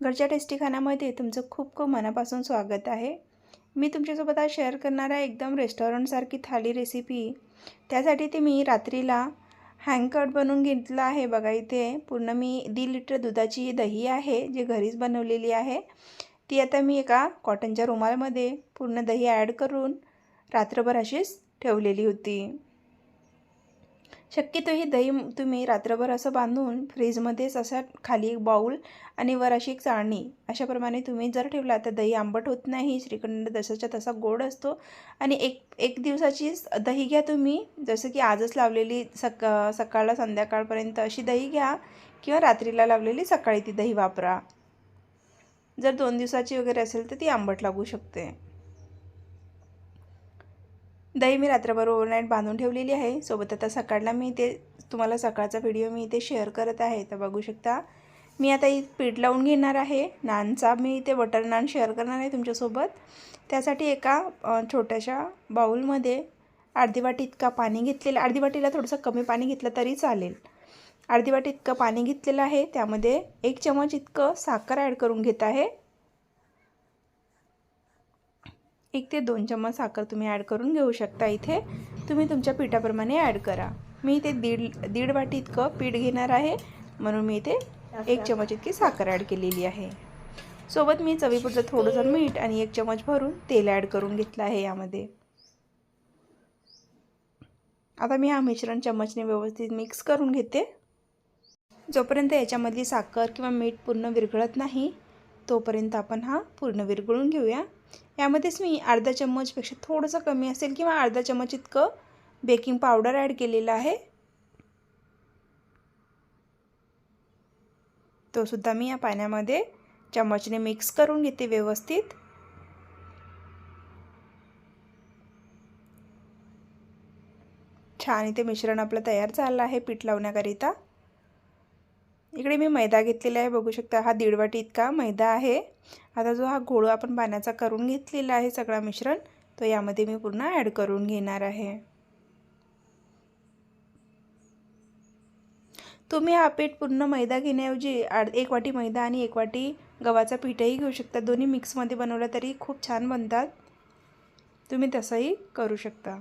घरच्या टेस्टी खाण्यामध्ये तुमचं खूप खूप मनापासून स्वागत आहे. मी तुमच्यासोबत आज शेअर करणार आहे एकदम रेस्टॉरंटसारखी थाली रेसिपी. त्यासाठी ते मी रात्रीला हँगकट बनवून घेतलं आहे. बघा इथे पूर्ण मी दीड लिटर दुधाची दही आहे जी घरीच बनवलेली आहे. ती आता मी एका कॉटनच्या रुमालमध्ये पूर्ण दही ॲड करून रात्रभर अशीच ठेवलेली होती. शक्यतोही दही तुम्ही रात्रभर असं बांधून फ्रीजमध्येच असा खाली एक बाऊल आणि वर अशी एक चाळणी अशाप्रमाणे तुम्ही जर ठेवला तर दही आंबट होत नाही श्रीखंड तसाच्या तसा गोड असतो. आणि एक एक दिवसाचीच दही घ्या तुम्ही. जसं की आजच लावलेली सक सकाळला संध्याकाळपर्यंत अशी दही घ्या किंवा रात्रीला लावलेली सकाळी ती दही वापरा. जर दोन दिवसाची वगैरे असेल तर ती आंबट लागू शकते. दही मी रात्रभर ओव्हरनाईट बांधून ठेवलेली आहे. सोबत आता सकाळला मी ते तुम्हाला सकाळचा व्हिडिओ मी इथे शेअर करत आहे. तर बघू शकता मी आता इ पीठ लावून घेणार आहे. नानचा मी इथे बटर नान शेअर करणार आहे तुमच्यासोबत. त्यासाठी एका छोट्याशा बाऊलमध्ये अर्धी वाटी इतका पाणी घेतलेलं अर्धी वाटीला थोडंसं कमी पाणी घेतलं तरी चालेल. अर्धी वाटी इतकं पाणी घेतलेलं आहे. त्यामध्ये एक चमच इतकं साखर ॲड करून घेत आहे. एक ते दोन चम्मच साखर तुम्ही ॲड करून घेऊ शकता इथे. तुम्ही तुमच्या पिठाप्रमाणे ॲड करा. मी इथे दीड दीड वाटी इतकं पीठ घेणार आहे. म्हणून मी इथे एक चमच इतकी साखर ॲड केलेली आहे. सोबत मी चवीपुरतं थोडंसं मीठ आणि एक चमच भरून तेल ॲड करून घेतलं आहे यामध्ये. आता मी हा मिश्रण चम्मचने व्यवस्थित मिक्स करून घेते. जोपर्यंत याच्यामधली साखर किंवा मीठ पूर्ण विरघळत नाही तोपर्यंत आपण हा पूर्ण विरघळून घेऊया. यामध्येच मी अर्धा चम्मचपेक्षा थोडंसं कमी असेल किंवा अर्धा चम्मच इतकं बेकिंग पावडर ॲड केलेलं आहे. तो सुद्धा मी या पाण्यामध्ये चम्मचने मिक्स करून घेते व्यवस्थित. छान इथे मिश्रण आपलं तयार झालं आहे पीठ लावण्याकरिता. इकडे मी मैदा घेतलेला आहे. बघू शकता हा दीड वाटी इतका मैदा आहे. आता जो हा घोळ आपण पाण्याचा करून घेतलेला आहे सगळा मिश्रण तो यामध्ये मी पूर्ण ॲड करून घेणार आहे. तुम्ही हा पीठ पूर्ण मैदा घेण्याऐवजी आड एक वाटी मैदा आणि एक वाटी गव्हाचा पीठही घेऊ शकता. दोन्ही मिक्समध्ये बनवलं तरी खूप छान बनतात. तुम्ही तसंही करू शकता.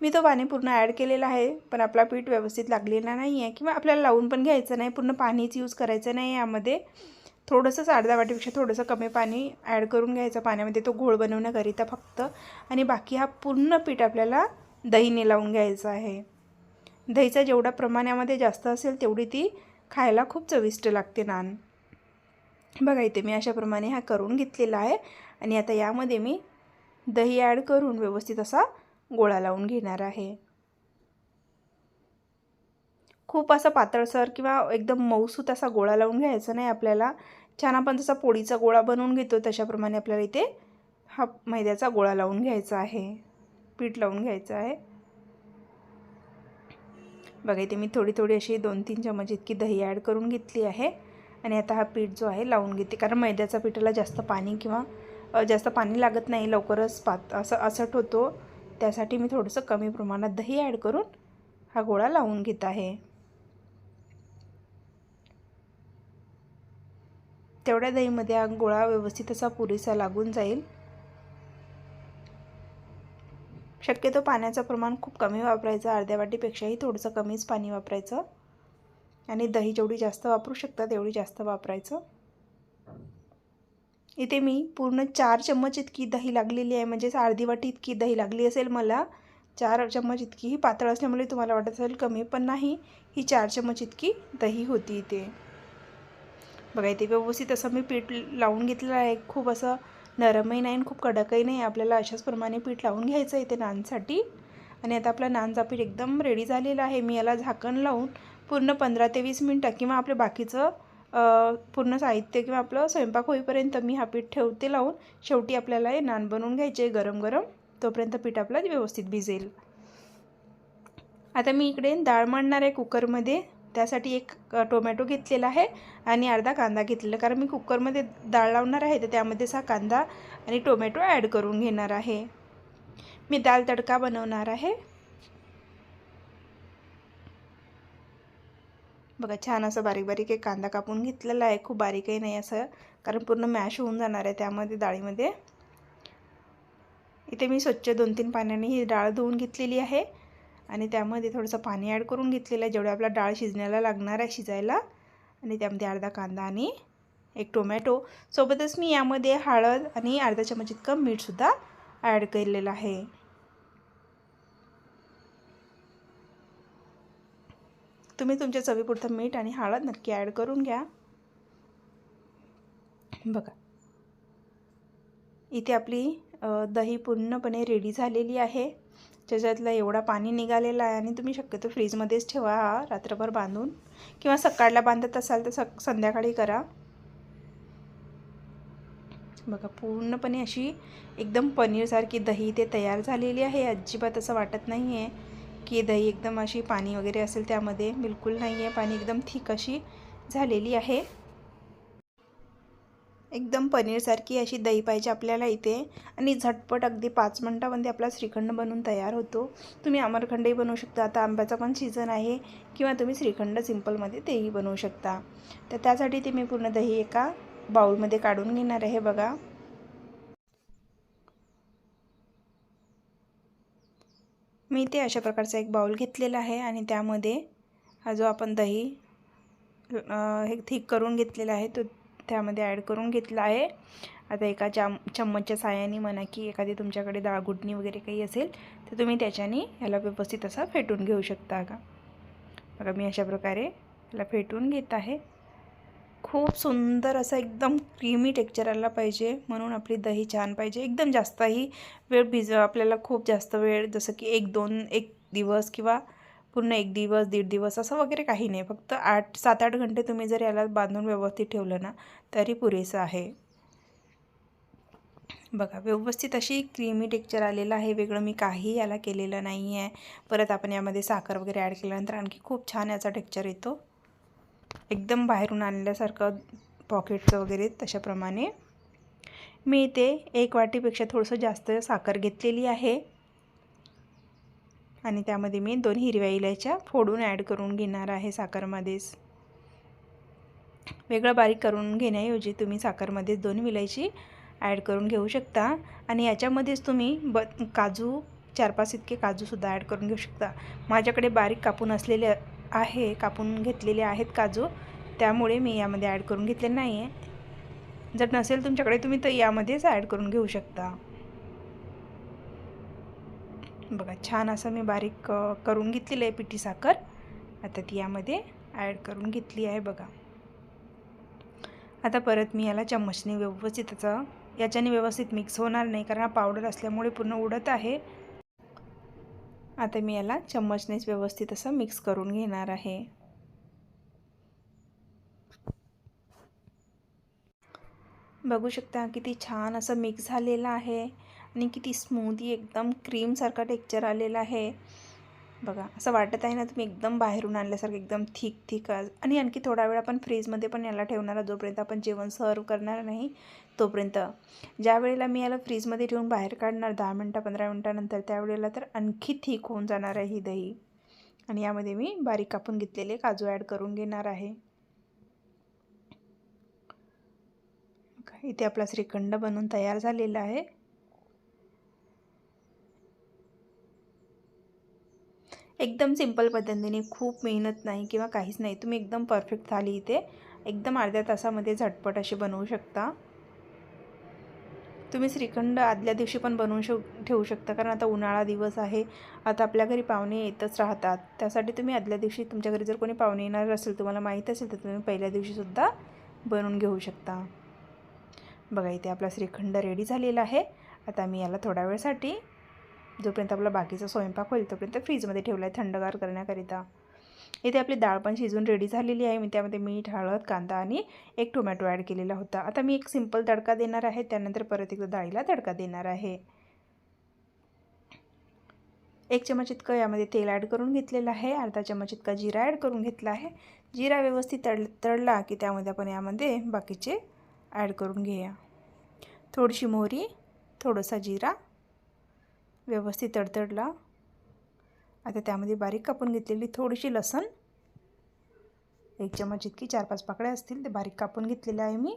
मी तो पाणी पूर्ण ॲड केलेला आहे पण आपला पीठ व्यवस्थित लागलेला नाही आहे किंवा आपल्याला लावून पण घ्यायचं नाही पूर्ण पाणीच यूज करायचं नाही यामध्ये. थोडंसं अर्धा वाटीपेक्षा थोडंसं कमी पाणी ॲड करून घ्यायचं. पाण्यामध्ये तो घोळ बनवण्याकरिता फक्त. आणि बाकी हा पूर्ण पीठ आपल्याला दहीने लावून घ्यायचं आहे. दहीचा जेवढा प्रमाणामध्ये जास्त असेल तेवढी ती खायला खूप चविष्ट लागते नान. बघा इथे मी अशाप्रमाणे हा करून घेतलेला आहे. आणि आता यामध्ये मी दही ॲड करून व्यवस्थित असा गोळा लावून घेणार आहे. खूप असा पातळसर किंवा एकदम मऊसूत असा गोळा लावून घ्यायचा नाही आपल्याला. छान आपण जसा पोळीचा गोळा बनवून घेतो तशाप्रमाणे आपल्याला इथे हा मैद्याचा गोळा लावून घ्यायचा आहे. पीठ लावून घ्यायचं आहे. बघा इथे मी थोडी थोडी अशी दोन तीन चमच इतकी दही ॲड करून घेतली आहे. आणि आता हा पीठ जो आहे लावून घेते कारण मैद्याचा पिठाला जास्त पाणी किंवा जास्त पाणी लागत नाही लवकरच पात असं असट होतो. त्यासाठी मी थोडंसं कमी प्रमाणात दही ॲड करून हा गोळा लावून घेत आहे. तेवढ्या दहीमध्ये हा गोळा व्यवस्थित असा पुरेसा लागून जाईल. शक्यतो पाण्याचं प्रमाण खूप कमी वापरायचं अर्ध्या वाटीपेक्षाही थोडंसं कमीच पाणी वापरायचं. आणि दही जेवढी जास्त वापरू शकता तेवढी जास्त वापरायचं. इथे मी पूर्ण चार चम्मच इतकी दही लागलेली आहे. म्हणजेच अर्धी वाटी इतकी दही लागली असेल मला. चार चम्मच इतकी. ही पातळ असल्यामुळे तुम्हाला वाटत असेल कमी पण नाही. ही चार चम्मच इतकी दही होती इथे. बघा इथे व्यवस्थित असं मी पीठ लावून घेतलेलं आहे. खूप असं नरमही नाही आणि खूप कडकही नाही. आपल्याला अशाच प्रमाणे पीठ लावून घ्यायचं आहे इथे नानसाठी. आणि आता आपला नानचा पीठ एकदम रेडी झालेला आहे. मी याला झाकण लावून पूर्ण पंधरा ते वीस मिनटं किंवा आपलं बाकीचं पूर्ण साहित्य किंवा आपलं स्वयंपाक होईपर्यंत मी हा पीठ ठेवते लावून. शेवटी आपल्याला हे नान बनवून घ्यायचे गरम गरम. तोपर्यंत पीठ आपलं व्यवस्थित भिजेल. आता मी इकडे डाळ मांडणार आहे कुकरमध्ये. त्यासाठी एक टोमॅटो घेतलेला आहे आणि अर्धा कांदा घेतलेला कारण मी कुकरमध्ये डाळ लावणार आहे तर त्यामध्येच हा कांदा आणि टोमॅटो ॲड करून घेणार आहे. मी दाल तडका बनवणार आहे. बघा छान असं बारीक बारीक एक कांदा कापून घेतलेला आहे. खूप बारीकही नाही असं कारण पूर्ण मॅश होऊन जाणार आहे त्यामध्ये डाळीमध्ये. इथे मी स्वच्छ दोन तीन पाण्याने ही डाळ धुवून घेतलेली आहे आणि त्यामध्ये थोडंसं पाणी ॲड करून घेतलेलं आहे. जेवढं आपला डाळ शिजण्याला लागणार आहे शिजायला आणि त्यामध्ये अर्धा कांदा आणि एक टोमॅटो सोबतच मी यामध्ये हळद आणि अर्धा चमच इतकं मीठसुद्धा ॲड केलेलं आहे. तुम्ही तुमच्या चवीपुरतं मीठ आणि हळद नक्की ॲड करून घ्या. बघा. इथे आपली दही पूर्णपणे रेडी झालेली आहे. त्याच्यातला एवढा पाणी निघालेला आहे आणि तुम्ही शक्यतो फ्रीजमध्येच ठेवा हा रात्रभर बांधून. किंवा सकाळला बांधत असाल तर सक संध्याकाळी करा. बघा पूर्णपणे अशी एकदम पनीरसारखी दही ते तयार झालेली आहे. अजिबात असं वाटत नाही आहे की दही एकदम अशी पाणी वगैरे असेल त्यामध्ये. बिलकुल नाही आहे पाणी एकदम थिक अशी झालेली आहे. एकदम पनीरसारखी अशी दही पाहिजे आपल्याला इथे. आणि झटपट अगदी पाच मिनटामध्ये आपला श्रीखंड बनवून तयार होतो. तुम्ही आमरखंडही बनवू शकता. आता आंब्याचा पण सीझन आहे. किंवा तुम्ही श्रीखंड सिंपलमध्ये तेही बनवू शकता. तर त्यासाठी ते मी पूर्ण दही एका बाऊलमध्ये काढून घेणार आहे. बघा. मी ते अशा प्रकारचा एक बाऊल घेतलेला आहे आणि त्यामध्ये हा जो आपण दही हे थिक करून घेतलेला आहे तो त्यामध्ये ॲड करून घेतला आहे. आता एका चाम चम्मचच्या साह्याने म्हणा की एखादी तुमच्याकडे दाळगुटणी वगैरे काही असेल तर तुम्ही त्याच्याने ह्याला व्यवस्थित असा फेटून घेऊ शकता का? बघा मी अशा प्रकारे ह्याला फेटून घेत आहे. खूप सुंदर असं एकदम क्रीमी टेक्चर आला पाहिजे. म्हणून आपली दही छान पाहिजे. एकदम जास्तही वेळ भिज आपल्याला खूप जास्त वेळ जसं की एक दोन एक दिवस किंवा पूर्ण एक दिवस दीड दिवस असं वगैरे काही नाही. फक्त आठ सात आठ घंटे तुम्ही जर याला बांधून व्यवस्थित ठेवलं ना तरी पुरेसं आहे. बघा व्यवस्थित अशी क्रीमी टेक्चर आलेलं आहे. वेगळं मी काही याला केलेलं नाही आहे परत आपण यामध्ये साखर वगैरे ॲड केल्यानंतर आणखी खूप छान याचा टेक्चर येतो. एकदम बाहेरून आणल्यासारखं पॉकेटचं वगैरे तशाप्रमाणे. मी इथे एक वाटीपेक्षा थोडंसं जास्त साखर घेतलेली आहे. आणि त्यामध्ये मी दोन हिरव्या इलायच्या फोडून ॲड करून घेणार आहे साखरमध्येच. वेगळं बारीक करून घेण्याऐवजी तुम्ही साखरमध्येच दोन विलायची ॲड करून घेऊ शकता. आणि याच्यामध्येच तुम्ही ब काजू चार पाच इतके काजूसुद्धा ॲड करून घेऊ शकता. माझ्याकडे बारीक कापून असलेले आहे कापून घेतलेले आहेत काजू. त्यामुळे मी यामध्ये ॲड करून घेतले नाही आहे जर नसेल तुमच्याकडे तुम्ही तर यामध्येच ॲड करून घेऊ शकता. बघा छान असं मी बारीक करून घेतलेलं आहे पिठी साखर. आता ती यामध्ये ॲड करून घेतली आहे बघा. आता परत मी याला चम्मचने व्यवस्थित त्याचं याच्याने व्यवस्थित मिक्स होणार नाही कारण हा पावडर असल्यामुळे पूर्ण उडत आहे. आता मी याला चम्मचनेच व्यवस्थित असं मिक्स करून घेणार आहे. बघू शकता किती छान असं मिक्स झालेलं आहे आणि किती स्मूदी एकदम क्रीमसारखा टेक्चर आलेला आहे. बघा असं वाटत आहे ना तुम्ही एकदम बाहेरून आणल्यासारखं एकदम थिक थिक आणि आणखी थोडा वेळ आपण फ्रीजमध्ये पण याला ठेवणार जोपर्यंत आपण जेवण सर्व करणार नाही तोपर्यंत. ज्या वेळेला मी याला फ्रीजमध्ये ठेवून बाहेर काढणार दहा मिनटं पंधरा मिनटानंतर त्यावेळेला तर आणखी थिक होऊन जाणार आहे ही दही. आणि यामध्ये मी बारीक कापून घेतलेले काजू ॲड करून घेणार आहे. इथे आपला श्रीखंड बनून तयार झालेला आहे. एकदम सिंपल पद्धतीने खूप मेहनत नाही किंवा काहीच नाही तुम्ही एकदम परफेक्ट थाली इथे एकदम अर्ध्या तासामध्ये झटपट अशी बनवू शकता. तुम्ही श्रीखंड आदल्या दिवशी पण बनवू शक ठेवू शकता कारण आता उन्हाळा दिवस आहे आता आपल्या घरी पाहुणे येतच राहतात. त्यासाठी तुम्ही आदल्या दिवशी तुमच्या घरी जर कोणी पाहुणे येणार असेल तुम्हाला माहीत असेल तर तुम्ही पहिल्या दिवशीसुद्धा बनवून घेऊ शकता. बघा इथे आपला श्रीखंड रेडी झालेला आहे. आता मी याला थोड्या वेळसाठी जोपर्यंत आपला बाकीचा स्वयंपाक होईल तोपर्यंत फ्रीजमध्ये ठेवला आहे थंडगार करण्याकरिता. इथे आपली डाळ पण शिजून रेडी झालेली आहे. मी त्यामध्ये मीठ हळद कांदा आणि एक टोमॅटो ॲड केलेला होता. आता मी एक सिंपल तडका देणार आहे. त्यानंतर परत एकदा डाळीला तडका देणार आहे. एक चमच इतकं यामध्ये तेल ॲड करून घेतलेलं आहे. अर्धा चमच इतका जिरा ॲड करून घेतला आहे. जिरा व्यवस्थित तड तळला की त्यामध्ये आपण यामध्ये बाकीचे ॲड करून घेऊया. थोडीशी मोहरी थोडंसा जिरा व्यवस्थित तडतडला. आता त्यामध्ये बारीक कापून घेतलेली थोडीशी लसण. एक चमच इतकी चार पाच पाकळ्या असतील ते बारीक कापून घेतलेले आहे मी.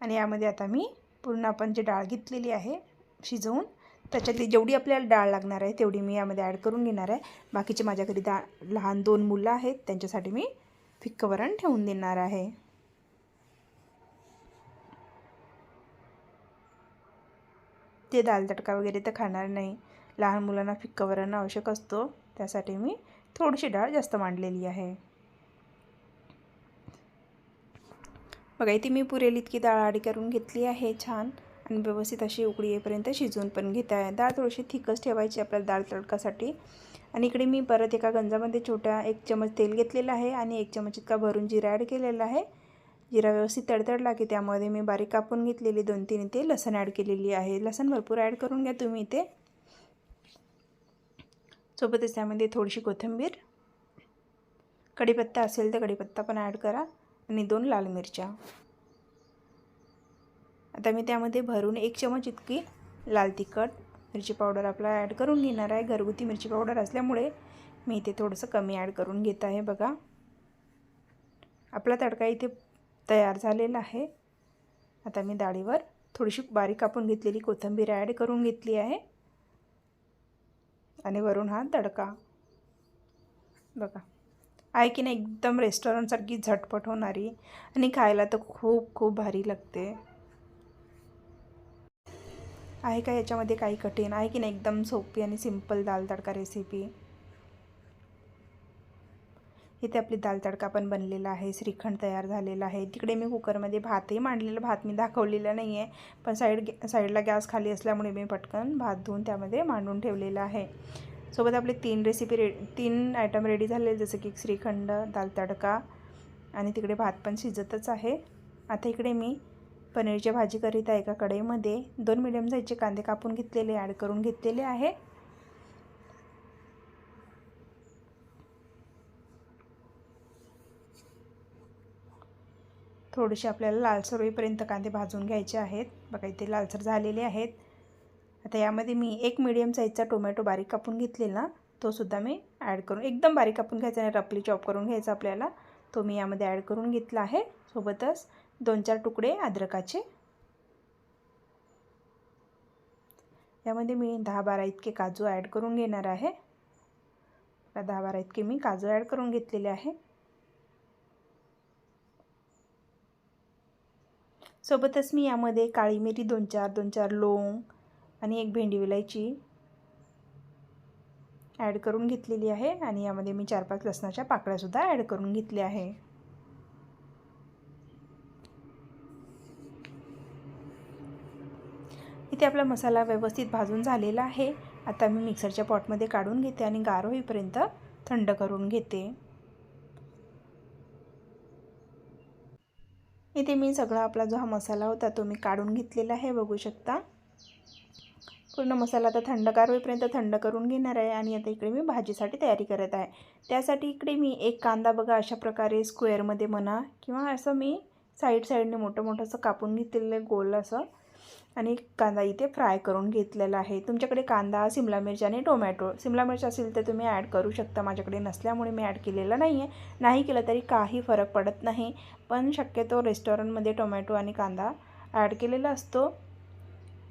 आणि यामध्ये आता मी पूर्ण आपण जे डाळ घेतलेली आहे शिजवून त्याच्यातली जेवढी आपल्याला डाळ लागणार आहे तेवढी मी यामध्ये ॲड करून घेणार आहे. बाकीचे माझ्या घरी दा लहान दोन मुलं आहेत त्यांच्यासाठी मी फिक्कं वरण ठेवून देणार आहे. ते दाल तडका वगैरे तर खाणार नाही. लहान मुलांना फिक्क वरण आवश्यक असतो. त्यासाठी मी थोडीशी डाळ जास्त मांडलेली आहे. बघा इथे मी पुरेल इतकी डाळ आडी करून घेतली आहे. छान आणि व्यवस्थित अशी उकळी येईपर्यंत शिजवून पण घेत आहे. डाळ थोडीशी थिकच ठेवायची आपल्याला डाळ तडकासाठी. आणि इकडे मी परत एका गंजामध्ये छोट्या एक चमच तेल घेतलेलं आहे आणि एक चमच इतका भरून जिरा ॲड केलेला आहे. जिरा व्यवस्थित तडतडला की त्यामध्ये मी बारीक कापून घेतलेली दोन तीन इथे लसण ॲड केलेली आहे. लसण भरपूर ॲड करून घ्या तुम्ही इथे. सोबतच त्यामध्ये थोडीशी कोथिंबीर. कढीपत्ता असेल तर कढीपत्ता पण ॲड करा आणि दोन लाल मिरच्या. आता मी त्यामध्ये भरून एक चमच इतकी लाल तिखट मिरची पावडर आपला ॲड करून घेणार आहे. घरगुती मिरची पावडर असल्यामुळे मी इथे थोडंसं कमी ॲड करून घेत आहे बघा. आपला तडका इथे तयार झालेला आहे. आता मी डाळीवर थोडीशी बारीक कापून घेतलेली कोथिंबीर ॲड करून घेतली आहे. आणि वरून हा तडका. बघा. आहे की नाही एकदम रेस्टॉरंटसारखी झटपट होणारी आणि खायला तर खूप खूप भारी लागते. आहे का याच्यामध्ये काही कठीण? आहे की नाही एकदम सोपी आणि सिंपल दाल तडका रेसिपी इथे आपली दाल तडका पण बनलेला आहे श्रीखंड तयार झालेला आहे. तिकडे मी कुकरमध्ये भातही मांडलेला भात मी दाखवलेला नाही आहे पण साईड साईडला गॅस खाली असल्यामुळे मी पटकन भात धुवून त्यामध्ये मांडून ठेवलेला आहे. सोबत आपले तीन रेसिपी रे तीन आयटम रेडी झाले जसं की श्रीखंड दाल तडका आणि तिकडे भात पण शिजतच आहे. आता इकडे मी पनीरची भाजी करीत आहे एका कढईमध्ये. दोन मिडियम साईजचे कांदे कापून घेतलेले ॲड करून घेतलेले आहे. थोडेसे आपल्याला लालसर होईपर्यंत कांदे भाजून घ्यायचे आहेत. बघा इथे लालसर झालेले आहेत. आता यामध्ये मी एक मिडियम साईजचा टोमॅटो बारीक कापून घेतलेला. तोसुद्धा मी ॲड करून एकदम बारीक कापून घ्यायचा आणि रपली चॉप करून घ्यायचा आपल्याला. तो मी यामध्ये ॲड करून घेतला आहे. सोबतच दोन चार तुकडे अद्रकाचे. यामध्ये मी दहा बारा इतके काजू ॲड करून घेणार आहे. दहा बारा इतके मी काजू ॲड करून घेतलेले आहे. सोबतच मी यामध्ये काळी मिरी दोन चार दोन चार लोंग आणि एक भेंडी विलायची ॲड करून घेतलेली आहे आणि यामध्ये मी चार पाच लसणाच्या पाकळ्यासुद्धा ॲड करून घेतल्या आहे. इथे आपला मसाला व्यवस्थित भाजून झालेला आहे. आता मी मिक्सरच्या पॉटमध्ये काढून घेते आणि गार होईपर्यंत थंड करून घेते. इथे मी सगळा आपला जो हा मसाला होता तो मी काढून घेतलेला आहे बघू शकता. पूर्ण मसाला आता थंडगार होईपर्यंत थंड करून घेणार आहे आणि आता इकडे मी भाजीसाठी तयारी करत आहे. त्यासाठी इकडे मी एक कांदा बघा अशा प्रकारे स्क्वेअरमध्ये म्हणा किंवा असं मी साईड साईडने मोठं मोठं असं कापून घेतलेलं गोल असं. आणि कांदा इथे फ्राय करून घेतलेला आहे. तुमच्याकडे कांदा सिमला मिरची आणि टोमॅटो. सिमला मिरची असेल तर तुम्ही ॲड करू शकता. माझ्याकडे नसल्यामुळे मी ॲड केलेलं नाही आहे नाही केलं तरी काही फरक पडत नाही. पण शक्यतो रेस्टॉरंटमध्ये टोमॅटो आणि कांदा ॲड केलेला असतो.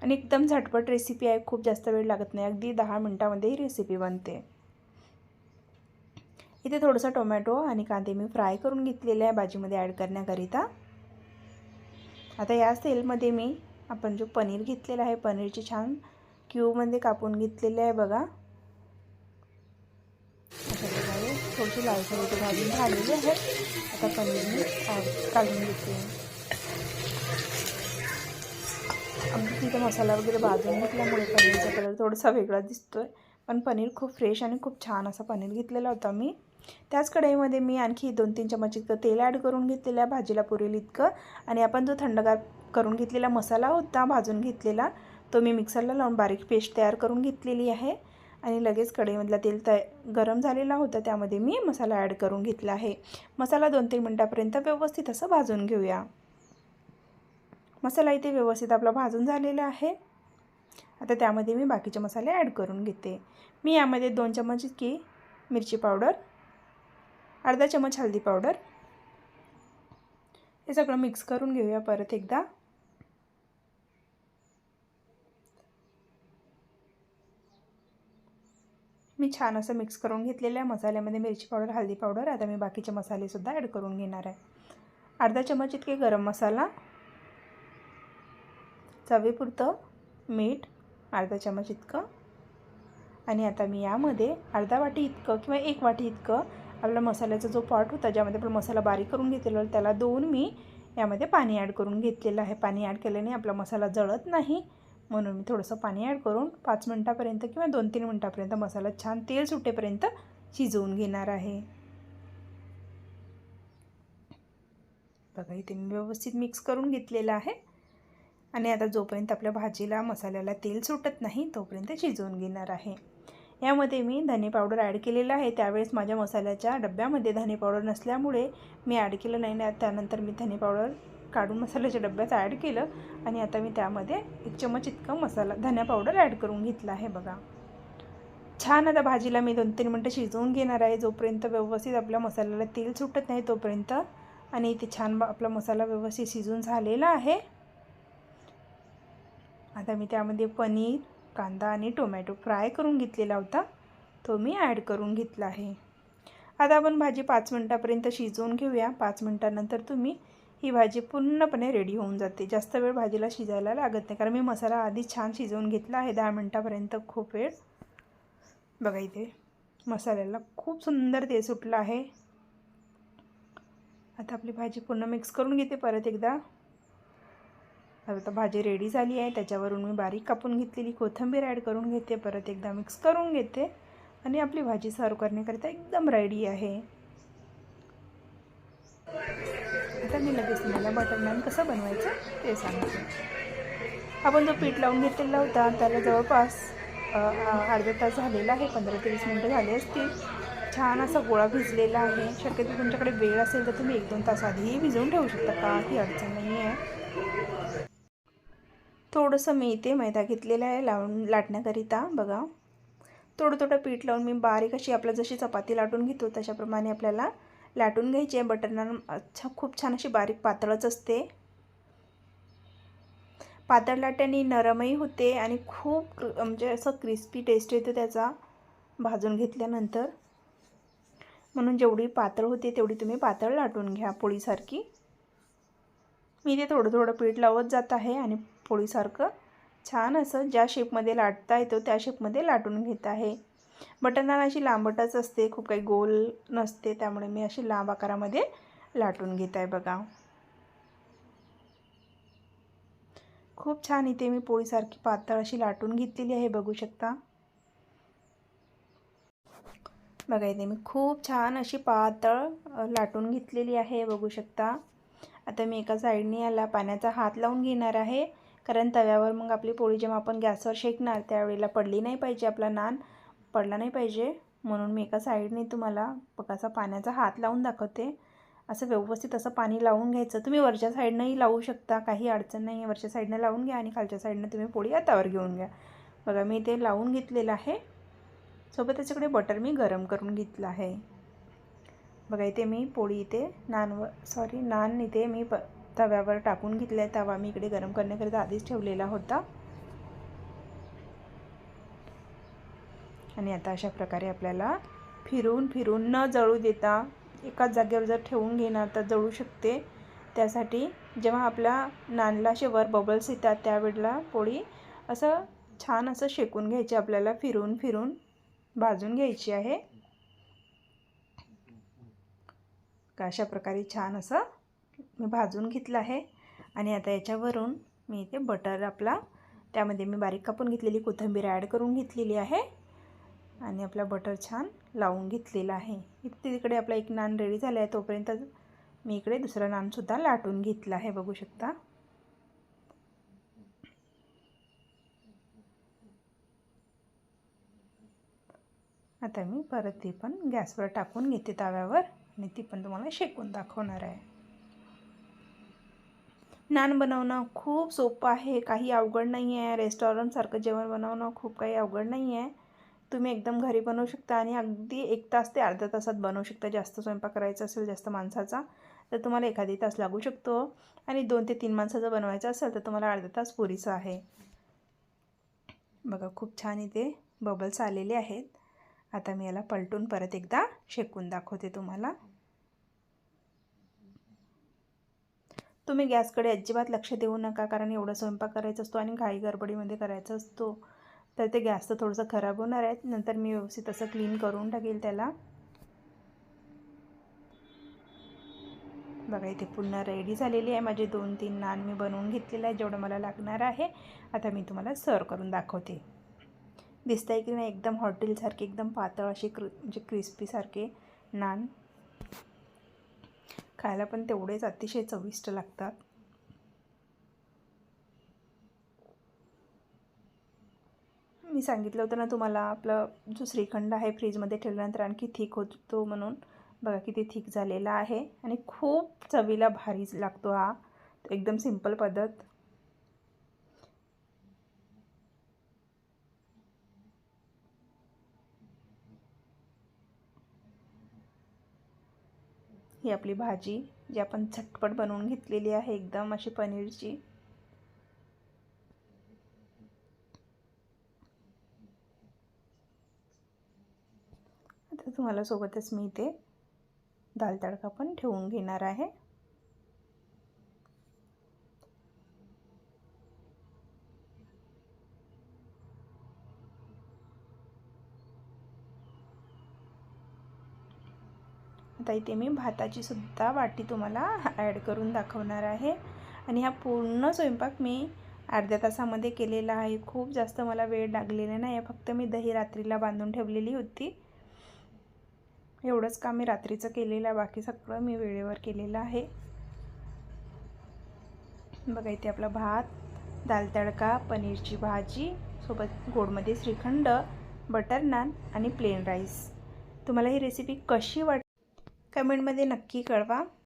आणि एकदम झटपट रेसिपी आहे. खूप जास्त वेळ लागत नाही. अगदी दहा मिनटामध्ये ही रेसिपी बनते. इथे थोडंसं टोमॅटो आणि कांदे मी फ्राय करून घेतलेले आहे. भाजीमध्ये ॲड करण्याकरिता. आता याच तेलमध्ये मी आपण जो पनीर घेतलेला आहे पनीरची छान क्यूबमध्ये कापून घेतलेले आहे बघा. अशा प्रकारे थोडीशी लालसर इथे भाजून झालेली आहे. आता पनीर मी काढून घेते अगदी तिथे मसाला वगैरे भाजून घेतल्यामुळे पनीरचा कलर थोडासा वेगळा दिसतो आहे पण पनीर खूप फ्रेश आणि खूप छान असा पनीर घेतलेला होता मी. त्याच कढईमध्ये मी आणखी दोन तीन चमच इतकं तेल ॲड करून घेतलेलं आहे भाजीला पुरेल इतकं. आणि आपण जो थंडगार करून घेतलेला मसाला होता भाजून घेतलेला. तो मी मिक्सरला लावून बारीक पेस्ट तयार करून घेतलेली आहे. आणि लगेच कढईमधला तेल तय गरम झालेला होता त्यामध्ये मी मसाला ॲड करून घेतला आहे. मसाला दोन तीन मिनटापर्यंत व्यवस्थित असं भाजून घेऊया. मसाला इथे व्यवस्थित आपला भाजून झालेला आहे. आता त्यामध्ये मी बाकीचे मसाले ॲड करून घेते. मी यामध्ये दोन चमच इतकी मिरची पावडर अर्धा चमच हळदी पावडर. हे सगळं मिक्स करून घेऊया परत एकदा. मी छान असं मिक्स करून घेतलेलं आहे मसाल्यामध्ये मिरची पावडर हळदी पावडर आता मी बाकीचे मसालेसुद्धा ॲड करून घेणार आहे. अर्धा चमच इतके गरम मसाला चवीपुरतं मीठ अर्धा चमच इतकं. आणि आता मी यामध्ये अर्धा वाटी इतकं किंवा एक वाटी इतकं आपला मसाल्याचा जो पॉट होता ज्यामध्ये आपण मसाला बारीक करून घेतलेला त्याला दोन मी यामध्ये पाणी ॲड करून घेतलेलं आहे. पाणी ॲड केल्याने आपला मसाला जळत नाही. म्हणून मी थोडंसं पाणी ॲड करून पाच मिनटापर्यंत किंवा दोन तीन मिनटापर्यंत मसाला छान तेल सुटेपर्यंत शिजवून घेणार आहे. बघा इथे मी व्यवस्थित मिक्स करून घेतलेलं आहे. आणि आता जोपर्यंत आपल्या भाजीला मसाल्याला तेल सुटत नाही तोपर्यंत शिजवून घेणार आहे. यामध्ये मी धने पावडर ॲड केलेलं आहे. त्यावेळेस माझ्या मसाल्याच्या डब्यामध्ये धने पावडर नसल्यामुळे मी ॲड केलं नाही. ना त्यानंतर मी धने पावडर काढून मसाल्याच्या डब्यात ॲड केलं. आणि आता मी त्यामध्ये एक चमच इतकं मसाला धन्या पावडर ॲड करून घेतला आहे बघा. छान आता भाजीला मी दोन तीन मिनटं शिजवून घेणार आहे. जोपर्यंत व्यवस्थित आपल्या मसाल्याला तेल सुटत नाही तोपर्यंत. आणि इथे छान आपला मसाला व्यवस्थित शिजून झालेला आहे. आता मी त्यामध्ये पनीर कांदा आणि टोमॅटो फ्राय करून घेतलेला होता. तो मी ॲड करून घेतला आहे. आता आपण भाजी पाच मिनटापर्यंत शिजवून घेऊया. पाच मिनटानंतर तुम्ही ही भाजी पूर्णपणे रेडी होऊन जाते. जास्त वेळ भाजीला शिजायला लागत नाही. कारण मी मसाला आधी छान शिजवून घेतला आहे. दहा मिनटापर्यंत खूप वेळ. बघा इथे मसाल्याला खूप सुंदर ते सुटलं आहे. आता आपली भाजी पूर्ण मिक्स करून घेते परत एकदा. आता भाजी रेडी झाली आहे. त्याच्यावरून मी बारीक कापून घेतलेली कोथिंबीर ॲड करून घेते. परत एकदा मिक्स करून घेते. आणि आपली भाजी सर्व करण्याकरिता एकदम रेडी आहे. आता मी लगेच तुम्हाला बटर नान कसं बनवायचं ते सांगते. आपण जो पीठ लावून घेतलेला होता त्याला जवळपास अर्धा तास झालेला आहे पंधरा ते वीस मिनटं झाले असतील. छान असा गोळा भिजलेला आहे. शक्यतो तुमच्याकडे वेळ असेल तर तुम्ही एक दोन तास आधीही भिजवून ठेवू शकता काही अडचण नाही आहे थोडंसं मी इथे मैदा घेतलेला आहे लावून लाटण्याकरिता. बघा. थोडं थोडं पीठ लावून मी बारीक अशी आपलं जशी चपाती लाटून घेतो तशाप्रमाणे आपल्याला लाटून घ्यायची आहे. बटर नान अच्छा खूप छान अशी बारीक पातळच असते. पातळ लाट्याने नरमही होते आणि खूप म्हणजे असं क्रिस्पी टेस्ट येतो त्याचा भाजून घेतल्यानंतर. म्हणून जेवढी पातळ होते तेवढी तुम्ही पातळ लाटून घ्या पोळीसारखी. मी ते थोडं थोडं पीठ लावत जात आहे आणि पोळीसारखं छान असं ज्या शेपमध्ये लाटता येतो त्या शेपमध्ये लाटून घेत आहे. बटर नान अशी लांबटच असते खूप काही गोल नसते त्यामुळे मी अशी लांब आकारामध्ये लाटून घेत आहे बघा. खूप छान इथे मी पोळीसारखी पातळ अशी लाटून घेतलेली आहे बघू शकता. बघा इथे मी खूप छान अशी पातळ लाटून घेतलेली आहे बघू शकता. आता मी एका साईडने याला पाण्याचा हात लावून घेणार आहे कारण तव्यावर मग आपली पोळी जेव्हा आपण गॅसवर शेकणार त्यावेळेला पडली नाही पाहिजे आपला नान. पडला नाही पाहिजे. म्हणून मी एका साईडने तुम्हाला बघासा पाण्याचा हात लावून दाखवते. असं व्यवस्थित असं पाणी लावून घ्यायचं. तुम्ही वरच्या साईडनंही लावू शकता. काही अडचण नाही आहे वरच्या साईडनं लावून घ्या आणि खालच्या साईडनं तुम्ही पोळी हातावर घेऊन घ्या. बघा मी ते लावून घेतलेलं आहे. सोबत त्याच्याकडे बटर मी गरम करून घेतलं आहे. बघा इथे मी पोळी इथे नानवर सॉरी नान इथे मी प तव्यावर टाकून घेतलं आहे तवा मी इकडे गरम करण्याकरिता आधीच ठेवलेला होता. आणि आता अशा प्रकारे आपल्याला फिरून फिरून न जळू देता एकाच जागेवर जर ठेवून घेणार तर जळू शकते. त्यासाठी जेव्हा आपल्या नानला असे वर बबल्स येतात त्यावेळेला पोळी असं छान असं शेकून घ्यायची आपल्याला फिरून फिरून भाजून घ्यायची आहे. का अशा प्रकारे छान असं मी भाजून घेतलं आहे. आणि आता याच्यावरून मी इथे बटर आपला त्यामध्ये मी बारीक कापून घेतलेली कोथिंबीर ॲड करून घेतलेली आहे. आणि आपला बटर छान लावून घेतलेला आहे. इथे तिकडे आपला एक नान रेडी झाला आहे तोपर्यंत मी इकडे दुसरा नानसुद्धा लाटून घेतला आहे. बघू शकता. आता मी परत ती पण गॅसवर टाकून घेते तव्यावर. आणि ती पण तुम्हाला शेकून दाखवणार आहे. नान बनवणं खूप सोपं आहे. काही अवघड नाही आहे रेस्टॉरंटसारखं जेवण बनवणं खूप काही अवघड नाही आहे तुम्ही एकदम घरी बनवू शकता आणि अगदी एक तास ते अर्ध्या तासात बनवू शकता. जास्त स्वयंपाक करायचा असेल जास्त माणसाचा तर तुम्हाला एखादी तास लागू शकतो. आणि दोन ते तीन माणसाचं बनवायचं असेल तर तुम्हाला अर्धा तास पुरीचं आहे. बघा खूप छान इथे बबल्स आलेले आहेत. आता मी याला पलटून परत एकदा शेकून दाखवते तुम्हाला. तुम्ही गॅसकडे अजिबात लक्ष देऊ नका कारण एवढा स्वयंपाक करायचा असतो आणि घाई गडबडीमध्ये करायचा असतो. तर ते गॅस तर थोडंसं खराब होणार आहे. नंतर मी व्यवस्थित असं क्लीन करून टाकेल त्याला. बघा इथे पुन्हा रेडी झालेली आहे. माझे दोन तीन नान मी बनवून घेतलेलं आहे जेवढं मला लागणार आहे. आता मी तुम्हाला सर्व करून दाखवते. दिसत आहे की नाही एकदम हॉटेलसारखे एकदम पातळ असे क्रि म्हणजे क्रिस्पीसारखे नान. खायला पण तेवढेच अतिशय चविष्ट लागतात. मी सांगितलं होतं ना तुम्हाला आपलं जो श्रीखंड आहे फ्रीजमध्ये ठेवल्यानंतर आणखी थिक होतो म्हणून. बघा किती थिक झालेला आहे आणि खूप चवीला भारी लागतो हा. एकदम सिंपल पद्धत. ही आपली भाजी जी आपण झटपट बनवून घेतलेली आहे एकदम अशी पनीरची आता तुम्हाला सोबतच मी इथे दाल तडका पण ठेवून घेणार आहे. आता इथे मी भाताची सुद्धा वाटी तुम्हाला ॲड करून दाखवणार आहे. आणि हा पूर्ण स्वयंपाक मी अर्ध्या तासामध्ये केलेला आहे. खूप जास्त मला वेळ लागलेला नाही. आहे फक्त मी दही रात्रीला बांधून ठेवलेली होती. एवढंच काम मी रात्रीचं केलेलं आहे? बाकी सगळं मी वेळेवर केलेलं आहे. बघा इथे आपला भात दाल तडका पनीरची भाजी सोबत गोडमध्ये श्रीखंड बटर नान आणि प्लेन राईस. तुम्हाला ही रेसिपी कशी वाट कमेंटमध्ये नक्की कळवा.